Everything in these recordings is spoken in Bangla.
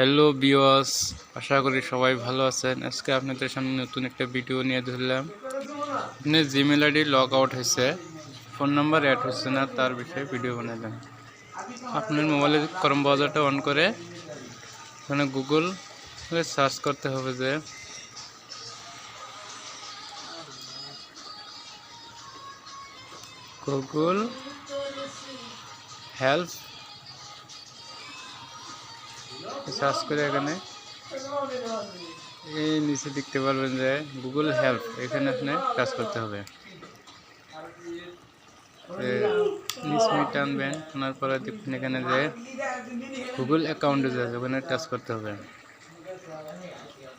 হ্যালো বিওয়াস আশা করি সবাই ভালো আছেন। আজকে আপনাদের সামনে নতুন একটা ভিডিও নিয়ে ধরলাম। আপনি জিমেল আইডি লগ আউট হয়েছে। ফোন নাম্বার অ্যাড হচ্ছে না, তার বিষয়ে ভিডিও বানালাম। আপনার মোবাইলে করম ব্রাউজারটা অন করে ওখানে গুগল সার্চ করতে হবে যে গুগল হেল্প সার্চ করে এখানে। এই নিচে দেখতে পারবেন যে গুগল হেল্প এখানে আপনি টাচ করতে হবে। নিচে টানবেন, টানার পরে দেখবেন এখানে যে গুগল অ্যাকাউন্টে যাবে ওখানে টাচ করতে হবে।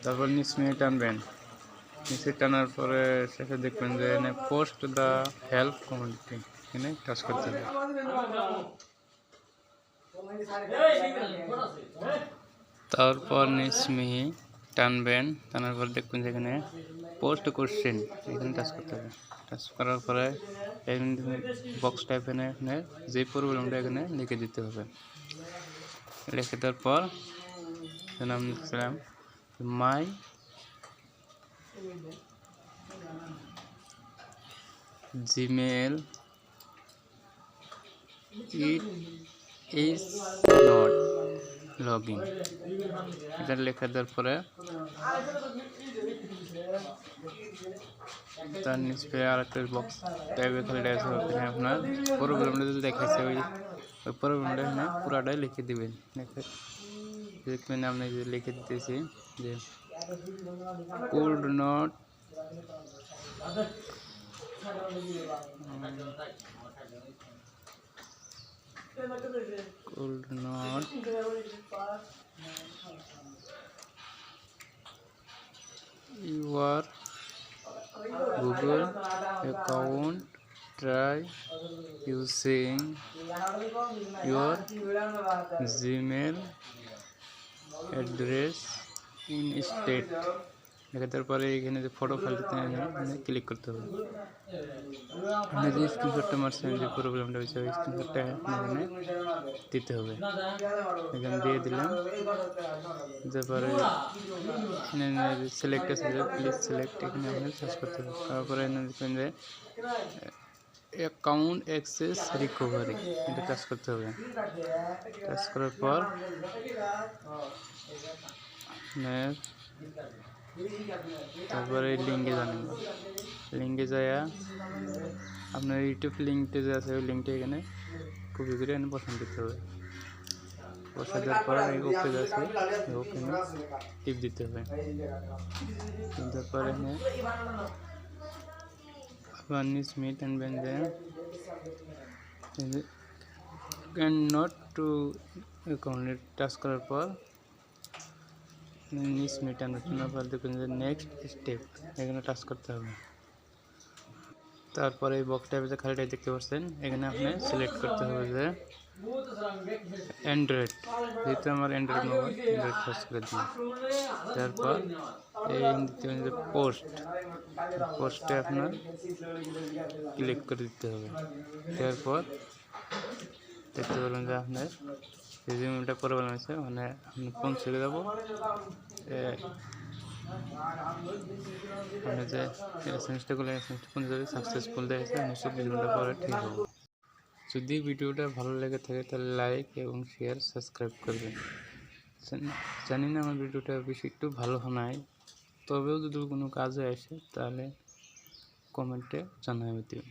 তারপর নিচ নিয়ে টানবেন। নিচে টানার পরে শেষে দেখবেন যে এখানে পোস্ট দ্য হেল্প কমিউনিটি এখানে টাচ করতে হবে। তারপর নিচমিহি টানবেন, টানার পর দেখবেন যেখানে পোস্ট কোশ্চেন এখানে টাচ করতে হবে। টাচ করার পরে বক্স টাইপ এখানে এখানে যে প্রবলেমটা এখানে লিখে দিতে হবে। লিখে দেওয়ার পর এখানে আমি লিখছিলাম my Gmail it is not log in এটা লেখা দেওয়ার পরে তার নিচে আর একটা বক্স টাইপের খালি আছে ওখানে আপনার প্রবলেমটা যদি দেখাচ্ছে ওই ওই প্রবলেমটা এখানে পুরাটাই লিখে দিবেন লিখে দেখবেন আপনি যে লিখে দিতেছি যে could not could not your Google account try using your Gmail address instead লেখা তারপরে এখানে যে ফটো ফাইলটাতে ক্লিক করতে হবে। এখানে যে স্ক্রিনশটটা মারছেন যে প্রবলেমটা হয়েছে, ওই স্ক্রিনশটটা এখানে দিতে হবে। এখানে দিয়ে দিলাম। তারপরে এখানে সিলেক্ট আছে প্লিজ সিলেক্ট এখানে এখানে সার্চ করতে হবে। তারপরে এখানে যে অ্যাকাউন্ট অ্যাক্সেস রিকভারি এটা কাজ করতে হবে। কাজ করার পর, আপনার তারপরে লিঙ্কে জানেন লিঙ্কে যাইয়া আপনার ইউটিউব লিঙ্কটা যে আছে ওই লিঙ্কটা এখানে কপি করে এখানে পছন্দ করতে হবে। বসা দেওয়ার পর এই ওকে আছে। ওখানে টিপ দিতে হবে। তারপর এখানে আপনার নিচ মিট আনবেন যে ক্যান নট টু অ্যাকাউন্টে টাচ করার পর নিচ মিটানো শোনার পর দেখবেন যে নেক্সট স্টেপ এখানে টাচ করতে হবে। তারপরে এই বক্স টাইপে যে খালিটাই দেখতে পাচ্ছেন, এখানে আপনি সিলেক্ট করতে হবে যে অ্যান্ড্রয়েড যেহেতু আমার অ্যান্ড্রয়েড মোবাইল অ্যান্ড্রয়েড সার্চ করে দিন। তারপর এই যে পোস্ট পোস্টে আপনার ক্লিক করে দিতে হবে। তারপর দেখতে পারবেন যে আপনার রেজিউমটা করে বলা হয়েছে মানে আপনি পৌঁছে যাব আপনি যে এসএমএসটা করলে এসএমএসটা পৌঁছে যাবে সাকসেসফুল দেখেছে নিশ্চয়ই রেজিউমটা পরে ঠিক হবে। যদি ভিডিওটা ভালো লেগে থাকে তাহলে লাইক এবং শেয়ার সাবস্ক্রাইব করবেন। জানি- না আমার ভিডিওটা বেশি একটু ভালো হয় তবেও যদি কোনো কাজে আসে তাহলে কমেন্টে জানাবে দিবেন